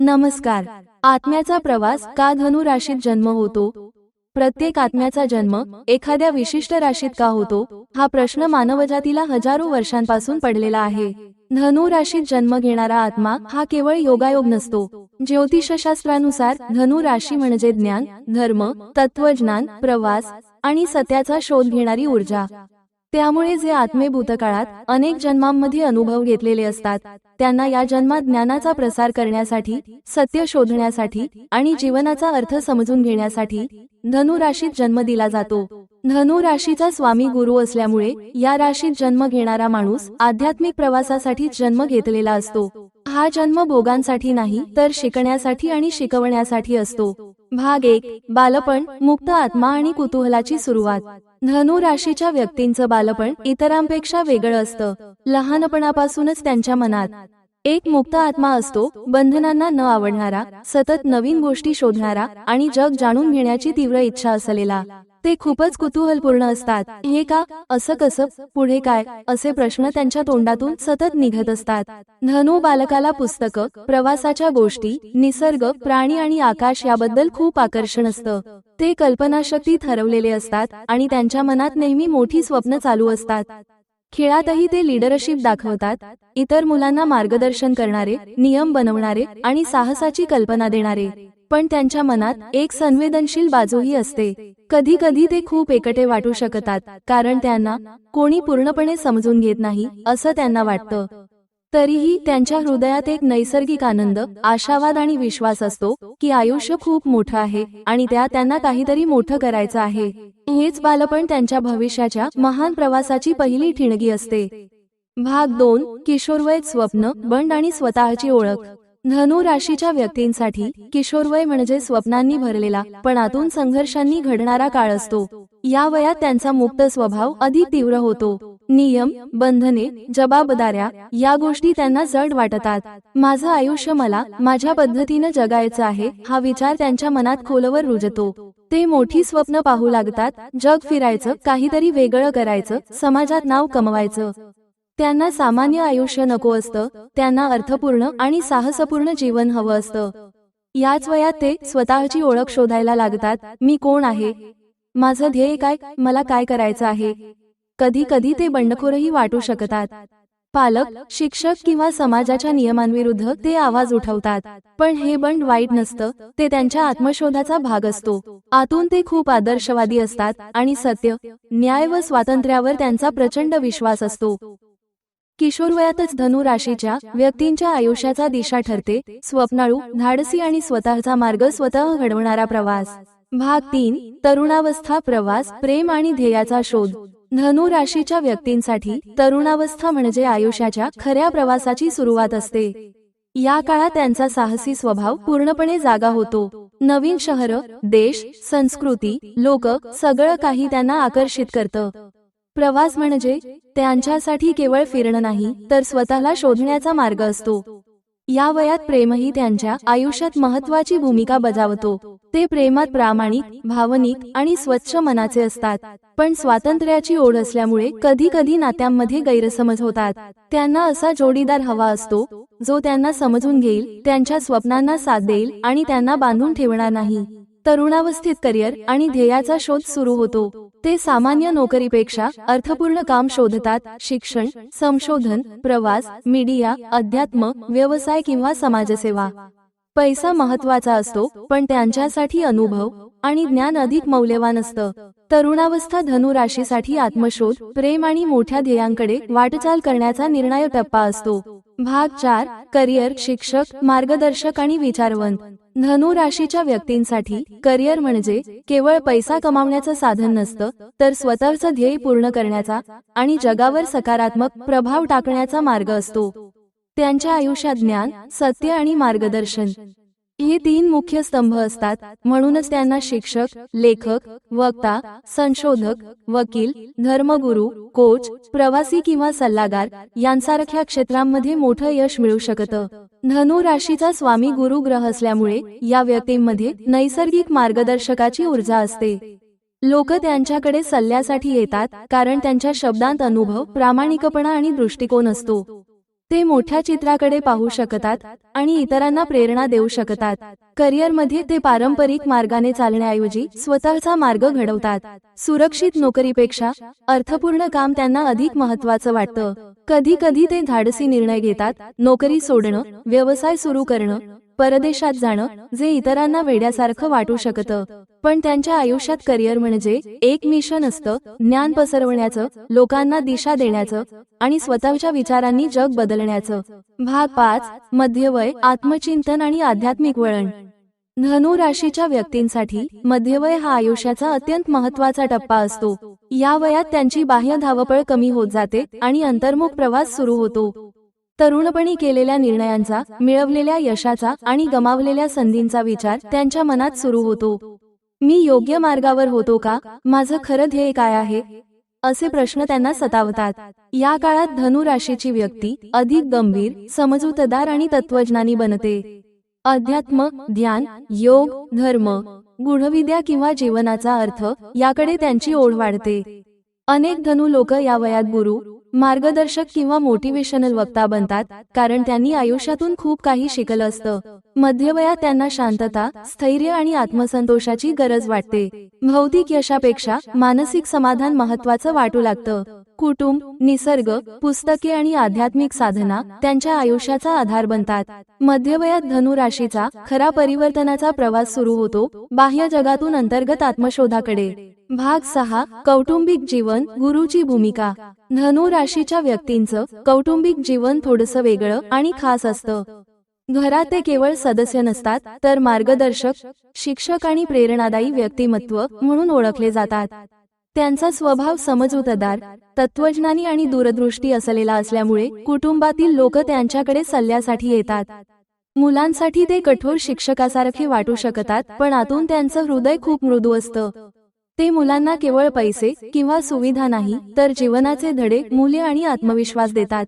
नमस्कार. आत्म्याचा प्रवास का धनु राशीत जन्म होतो? प्रत्येक आत्म्याचा जन्म एखाद्या विशिष्ट राशीत का होतो? हा प्रश्न मानवजातीला हजारो वर्षांपासून पडलेला आहे. धनु राशीत जन्म घेणारा आत्मा हा केवळ योगायोग नसतो. ज्योतिषशास्त्रानुसार धनु राशी म्हणजे ज्ञान धर्म तत्वज्ञान प्रवास आणि सत्याचा शोध घेणारी ऊर्जा. त्यामुळे जे आत्मे भूतकाळात अनेक जन्मांमध्ये अनुभव घेतलेले असतात त्यांना या जन्मात ज्ञानाचा प्रसार करण्यासाठी सत्य शोधण्यासाठी आणि जीवनाचा अर्थ समजून घेण्यासाठी धनु राशीत जन्म दिला जातो. धनु राशीचा स्वामी गुरु असल्यामुळे या राशीत जन्म घेणारा माणूस आध्यात्मिक प्रवासासाठी जन्म घेतलेला असतो. हा जन्म भोगांसाठी नाही तर शिकण्यासाठी आणि शिकवण्यासाठी असतो. भाग एक बालपण मुक्त आत्मा आणि कुतूहलाची सुरुवात. धनु राशीच्या व्यक्तींचं बालपण इतरांपेक्षा वेगळं असतं. लहानपणापासूनच त्यांच्या मनात एक मुक्त आत्मा असतो. बंधनांना न आवडणारा सतत नवीन गोष्टी शोधणारा आणि जग जाणून घेण्याची तीव्र इच्छा असलेला. ते खूपच कुतूहलपूर्ण असतात. हे का? असं कसं? पुढे काय? असे प्रश्न त्यांच्या तोंडातून सतत निघत असतात. धनु बालकाला पुस्तकं प्रवासाच्या गोष्टी निसर्ग प्राणी आणि आकाश याबद्दल खूप आकर्षण असतं. ते कल्पनाशक्ती ठरवलेले असतात आणि त्यांच्या मनात नेहमी मोठी स्वप्न चालू असतात. खेळातही ते लिडरशिप दाखवतात. इतर मुलांना मार्गदर्शन करणारे नियम बनवणारे आणि साहसाची कल्पना देणारे. पण त्यांच्या मनात एक संवेदनशील बाजूही असते. कधी कधी ते खूप एकटे वाटू शकतात कारण त्यांना कोणी पूर्णपणे समजून घेत नाही असं त्यांना वाटतं. तरीही त्यांच्या हृदयात एक नैसर्गिक आनंद आशावाद आणि विश्वास असतो की आयुष्य खूप मोठं आहे आणि त्या त्यांना काहीतरी मोठं करायचं आहे. हेच बालपण त्यांच्या भविष्याच्या महान प्रवासाची पहिली ठिणगी असते. भाग दोन किशोरवय स्वप्न बंड आणि स्वतःची ओळख. धनु राशीच्या व्यक्तींसाठी किशोरवय म्हणजे स्वप्नांनी भरलेला पण आतून संघर्षांनी घडणारा काळ असतो. या वयात त्यांचा मुक्त स्वभाव अधिक तीव्र होतो. नियम बंधने जबाबदाऱ्या या गोष्टी त्यांना जड वाटतात. माझं आयुष्य मला माझ्या पद्धतीनं जगायचं आहे हा विचार त्यांच्या मनात खोलवर रुजतो. ते मोठी स्वप्न पाहू लागतात जग फिरायचं काहीतरी वेगळं करायचं समाजात नाव कमवायचं. त्यांना सामान्य आयुष्य नको असतं त्यांना अर्थपूर्ण आणि साहसपूर्ण जीवन हवं असतं. याच वयात ते स्वतःची ओळख शोधायला लागतात मी कोण आहे? माझं ध्येय काय? मला काय करायचं आहे? कधी कधी ते बंडखोरही वाटू शकतात. पालक शिक्षक किंवा समाजाच्या नियमांविरुद्ध ते आवाज उठवतात. पण हे बंड वाईट नसतं ते त्यांच्या आत्मशोधाचा भाग असतो. आतून ते खूप आदर्शवादी असतात आणि सत्य न्याय व स्वातंत्र्यावर त्यांचा प्रचंड विश्वास असतो. किशोरवयातच धनु राशीच्या व्यक्तींच्या आयुष्याचा दिशा ठरते. स्वप्नाळू धाडसी आणि स्वतःचा मार्ग स्वतः घडवणारा प्रवास. भाग तीन तरुणावस्था प्रवास प्रेम आणि ध्येयाचा शोध. धनु राशीच्या व्यक्तींसाठी तरुणावस्था म्हणजे आयुष्याच्या खऱ्या प्रवासाची सुरुवात असते. या काळात त्यांचा साहसी स्वभाव पूर्णपणे जागा होतो. नवीन शहर देश संस्कृती लोक सगळं काही त्यांना आकर्षित करतं. प्रवास म्हणजे त्यांच्यासाठी केवळ फिरणं नाही तर स्वतःला शोधण्याचा मार्ग असतो. या वयात प्रेमही त्यांच्या आयुष्यात महत्वाची भूमिका बजावतो. ते प्रेमात प्रामाणिक भावनिक आणि स्वच्छ मनाचे असतात पण स्वातंत्र्याची ओढ असल्यामुळे कधी कधी नात्यांमध्ये गैरसमज होतात. त्यांना असा जोडीदार हवा असतो जो त्यांना समजून घेईल त्यांच्या स्वप्नांना साथ देईल आणि त्यांना बांधून ठेवणार नाही. तरुणावस्थेत करिअर आणि ध्येयाचा शोध सुरू होतो. ते सामान्य नोकरीपेक्षा अर्थपूर्ण काम शोधतात. शिक्षण संशोधन प्रवास मीडिया अध्यात्म व्यवसाय किंवा समाजसेवा. पैसा महत्त्वाचा असतो पण त्यांच्यासाठी अनुभव आणि ज्ञान अधिक मौल्यवान असतं. तरुणावस्था धनु राशीसाठी आत्मशोध प्रेम आणि मोठ्या ध्येयांकडे वाटचाल करण्याचा निर्णायक टप्पा असतो. भाग चार करिअर शिक्षक मार्गदर्शक आणि विचारवंत. धनु राशीच्या व्यक्तींसाठी करिअर म्हणजे केवळ पैसा कमावण्याचं साधन नसतं तर स्वतःचं ध्येय पूर्ण करण्याचा आणि जगावर सकारात्मक प्रभाव टाकण्याचा मार्ग असतो. त्यांच्या आयुष्यात ज्ञान सत्य आणि मार्गदर्शन. हे तीन मुख्य स्तंभ असतात. म्हणूनच त्यांना शिक्षक लेखक वक्ता संशोधक वकील धर्मगुरू कोच प्रवासी किंवा सल्लागार यांसारख्या क्षेत्रांमध्ये मोठं यश मिळू शकतं. धनु राशीचा स्वामी गुरु ग्रह असल्यामुळे या व्यक्तींमध्ये नैसर्गिक मार्गदर्शकाची ऊर्जा असते. लोक त्यांच्याकडे सल्ल्यासाठी येतात कारण त्यांच्या शब्दांत अनुभव प्रामाणिकपणा आणि दृष्टिकोन असतो. ते मोठ्या चित्राकडे पाहू शकतात आणि इतरांना प्रेरणा देऊ शकतात. करिअरमध्ये ते पारंपरिक मार्गाने चालण्याऐवजी स्वतःचा मार्ग घडवतात. सुरक्षित नोकरीपेक्षा अर्थपूर्ण काम त्यांना अधिक महत्वाचं वाटतं. कधी कधी ते धाडसी निर्णय घेतात. नोकरी सोडणं व्यवसाय सुरू करणं परदेशात जाणं जे इतरांना वेड्यासारखं वाटू शकतं. पण त्यांच्या आयुष्यात करिअर म्हणजे एक मिशन असतं ज्ञान पसरवण्याचं लोकांना दिशा देण्याचं आणि स्वतःच्या विचारांनी जग बदलण्याचं. भाग पाच मध्यवय आत्मचिंतन आणि आध्यात्मिक वळण. धनु राशीच्या व्यक्तींसाठी मध्यवय हा आयुष्याचा अत्यंत महत्त्वाचा टप्पा असतो. या वयात त्यांची बाह्य धावपळ कमी होत जाते आणि अंतर्मुख प्रवास सुरू होतो. तरुणपणी केलेल्या निर्णयांचा मिळवलेल्या यशाचा आणि गमावलेल्या संधींचा विचार त्यांच्या मनात सुरू होतो. मी योग्य मार्गावर होतो का? माझं खरं ध्येय काय आहे? असे प्रश्न त्यांना सतावतात. या काळात धनु राशीची व्यक्ती अधिक गंभीर समजूतदार आणि तत्वज्ञानी बनते. अध्यात्म ध्यान योग धर्म गुढविद्या किंवा जीवनाचा अर्थ याकडे त्यांची ओढ वाढते. अनेक धनु लोक या वयात गुरु मार्गदर्शक किंवा मोटिवेशनल वक्ता बनतात कारण त्यांनी आयुष्यातून खूप काही शिकलं असतं. मध्यवयात त्यांना शांतता स्थैर्य आणि आत्मसंतोषाची गरज वाटते. भौतिक यशापेक्षा मानसिक समाधान महत्वाचं वाटू लागतं. कुटुंब निसर्ग पुस्तके आणि आध्यात्मिक साधना त्यांच्या आयुष्याचा आधार बनतात. मध्यवयात धनु राशीचा खरा परिवर्तनाचा प्रवास सुरू होतो बाह्य जगातून अंतर्गत आत्मशोधाकडे. भाग सहा कौटुंबिक जीवन गुरुची भूमिका. धनु राशीच्या व्यक्तींचं कौटुंबिक जीवन थोडंसं वेगळं आणि खास असतं. घरात ते केवळ सदस्य नसतात तर मार्गदर्शक शिक्षक आणि प्रेरणादायी व्यक्तिमत्व म्हणून ओळखले जातात. त्यांचा स्वभाव समजूतदार तत्वज्ञानी आणि दूरदृष्टी असलेला असल्यामुळे कुटुंबातील लोक त्यांच्याकडे सल्ल्यासाठी येतात. मुलांसाठी ते कठोर शिक्षकासारखे वाटू शकतात पण आतून त्यांचं हृदय खूप मृदू असतं. ते मुलांना केवळ पैसे किंवा सुविधा नाही तर जीवनाचे धडे मूल्य आणि आत्मविश्वास देतात.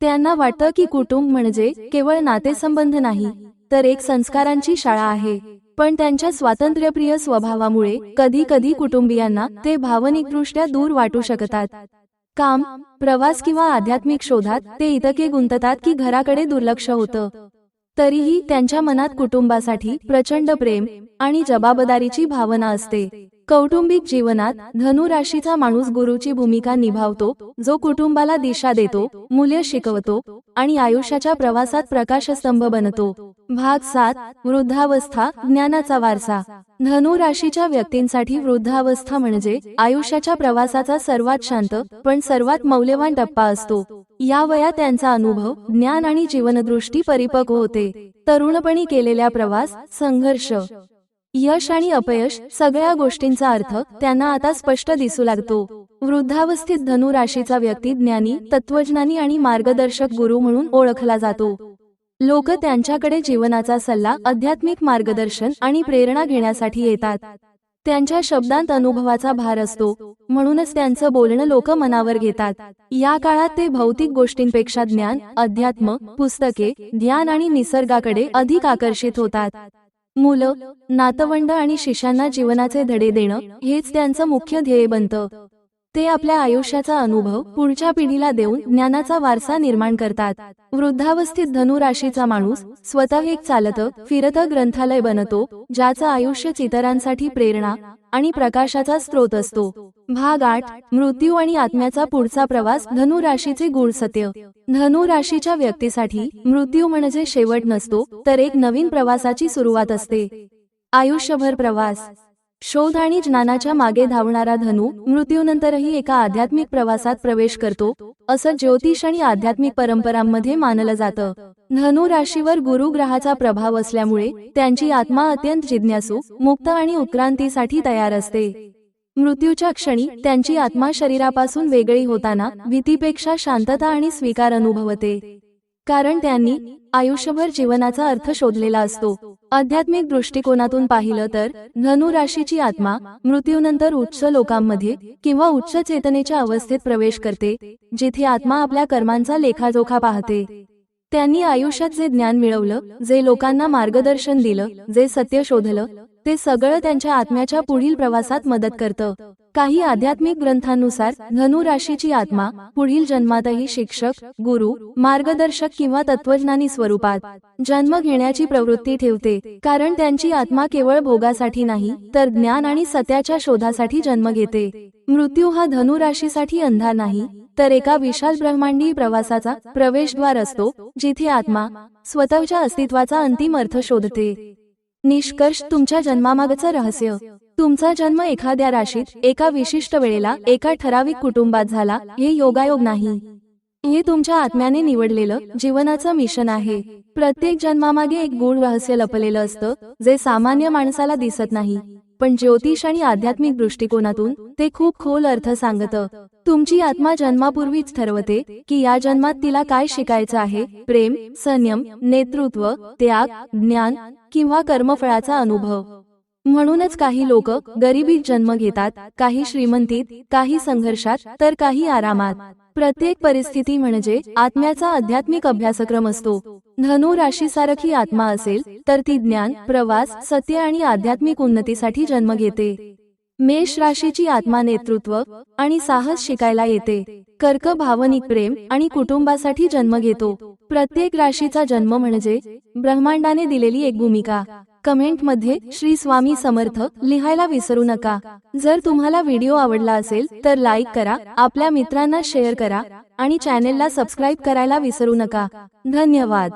त्यांना वाटतं की कुटुंब म्हणजे केवळ नातेसंबंध नाही तर एक संस्कारांची शाळा आहे. पण त्यांच्या स्वातंत्र्यप्रिय स्वभावामुळे कधी कधी कुटुंबियांना ते भावनिकदृष्ट्या दूर वाटू शकतात. काम प्रवास किंवा आध्यात्मिक शोधात ते इतके गुंततात की घराकडे दुर्लक्ष होतं. तरीही त्यांच्या मनात कुटुंबासाठी प्रचंड प्रेम आणि जबाबदारीची भावना असते. कौटुंबिक जीवनात धनु राशीचा माणूस गुरुची भूमिका निभावतो जो कुटुंबाला दिशा देतो मूल्य शिकवतो आणि आयुष्याच्या प्रवासात प्रकाशस्तंभ बनतो. भाग सात वृद्धावस्था ज्ञानाचा वारसा. धनु राशीच्या व्यक्तींसाठी वृद्धावस्था म्हणजे आयुष्याच्या प्रवासाचा सर्वात शांत पण सर्वात मौल्यवान टप्पा असतो. या वयात त्यांचा अनुभव ज्ञान आणि जीवनदृष्टी परिपक्व होते. तरुणपणी केलेल्या प्रवास संघर्ष. यश आणि अपयश सगळ्या गोष्टींचा अर्थ त्यांना आता स्पष्ट दिसू लागतो. वृद्धावस्थेत धनु राशीचा व्यक्ती ज्ञानी तत्वज्ञानी आणि मार्गदर्शक गुरु म्हणून ओळखला जातो. लोक त्यांच्याकडे जीवनाचा सल्ला आध्यात्मिक मार्गदर्शन आणि प्रेरणा घेण्यासाठी येतात. त्यांच्या शब्दांत अनुभवाचा भार असतो म्हणूनच त्यांचं बोलणं लोक मनावर घेतात. या काळात ते भौतिक गोष्टींपेक्षा ज्ञान अध्यात्म पुस्तके ध्यान आणि निसर्गाकडे अधिक आकर्षित होतात. मुलं नातवंड आणि शिष्यांना जीवनाचे धडे देणं हेच त्यांचं मुख्य ध्येय बनतं. ते आपल्या आयुष्याचा अनुभव पुढच्या पिढीला देऊन ज्ञानाचा वारसा निर्माण करतात. वृद्धावस्थेत धनुराशीचा माणूस स्वतः एक चालत फिरत ग्रंथालय बनतो ज्याचं आयुष्य इतरांसाठी प्रेरणा आणि प्रकाशाचा स्रोत असतो. भाग आठ मृत्यू आणि आत्म्याचा पुढचा प्रवास धनु राशीचे गुण सत्य. धनु राशीच्या व्यक्तीसाठी मृत्यू म्हणजे शेवट नसतो तर एक नवीन प्रवासाची सुरुवात असते. आयुष्यभर प्रवास. शोध आणि ज्ञानाच्या मागे धावणारा धनु मृत्यूनंतरही एका आध्यात्मिक प्रवासात प्रवेश करतो असं ज्योतिष आणि आध्यात्मिक परंपरांमध्ये मानलं जातं. धनु राशीवर गुरु ग्रहाचा प्रभाव असल्यामुळे त्यांची आत्मा अत्यंत जिज्ञासू मुक्त आणि उत्क्रांतीसाठी तयार असते. मृत्यूच्या क्षणी त्यांची आत्मा शरीरापासून वेगळी होताना भीतीपेक्षा शांतता आणि स्वीकार अनुभवते. कारण त्यांनी आयुष्यभर जीवनाचा अर्थ शोधलेला असतो. आध्यात्मिक दृष्टिकोनातून पाहिलं तर धनु राशीची आत्मा मृत्यूनंतर उच्च लोकांमध्ये किंवा उच्च चेतनेच्या अवस्थेत प्रवेश करते जिथे आत्मा आपल्या कर्मांचा लेखाजोखा पाहते. त्यांनी आयुष्यात जे ज्ञान मिळवलं जे लोकांना मार्गदर्शन दिलं जे सत्य शोधलं ते सगळं त्यांच्या आत्म्याच्या पुढील प्रवासात मदत करतं. काही आध्यात्मिक ग्रंथांनुसार धनुराशीची आत्मा पुढील जन्मातही शिक्षक गुरु मार्गदर्शक किंवा तत्वज्ञानी स्वरूपात जन्म घेण्याची प्रवृत्ती ठेवते. कारण त्यांची आत्मा केवळ भोगासाठी नाही तर ज्ञान आणि सत्याच्या शोधासाठी जन्म घेते. मृत्यू हा धनुराशीसाठी अंधार नाही तर एका विशाल ब्रह्मांडीय प्रवासाचा प्रवेशद्वार असतो जिथे आत्मा स्वतःच्या अस्तित्वाचा अंतिम अर्थ शोधते. निष्कर्ष तुमच्या जन्मामागचं रहस्य. तुमचा जन्म एखाद्या राशीत एका विशिष्ट वेळेला एका ठराविक कुटुंबात झाला हे योगायोग नाही. हे तुमच्या आत्म्याने निवडलेलं जीवनाचं मिशन आहे. प्रत्येक जन्मामागे एक गूढ रहस्य लपलेलं असतं जे सामान्य माणसाला दिसत नाही. पण ज्योतिष आणि आध्यात्मिक दृष्टिकोनातून ते खूप खोल अर्थ सांगत. तुमची आत्मा जन्मापूर्वीच ठरवते की या जन्मात तिला काय शिकायचं आहे? प्रेम संयम नेतृत्व त्याग ज्ञान किंवा कर्मफळाचा अनुभव. म्हणूनच काही लोक गरिबीत जन्म घेतात काही श्रीमंतीत काही संघर्षात तर काही आरामात. प्रत्येक परिस्थिती म्हणजे आत्म्याचा आध्यात्मिक अभ्यासक्रम असतो. धनु राशीसारखी आत्मा असेल तर ती ज्ञान प्रवास सत्य आणि आध्यात्मिक उन्नतीसाठी जन्म घेते. मेष राशीची आत्मा नेतृत्व आणि साहस शिकायला येते. कर्क भावनिक प्रेम आणि कुटुंबासाठी जन्म घेतो. प्रत्येक राशीचा जन्म म्हणजे ब्रह्मांडाने दिलेली एक भूमिका. कमेंटमध्ये श्री स्वामी समर्थ लिहायला विसरू नका. जर तुम्हाला व्हिडिओ आवडला असेल तर लाईक करा आपल्या मित्रांना शेअर करा आणि चॅनेलला सबस्क्राईब करायला विसरू नका. धन्यवाद.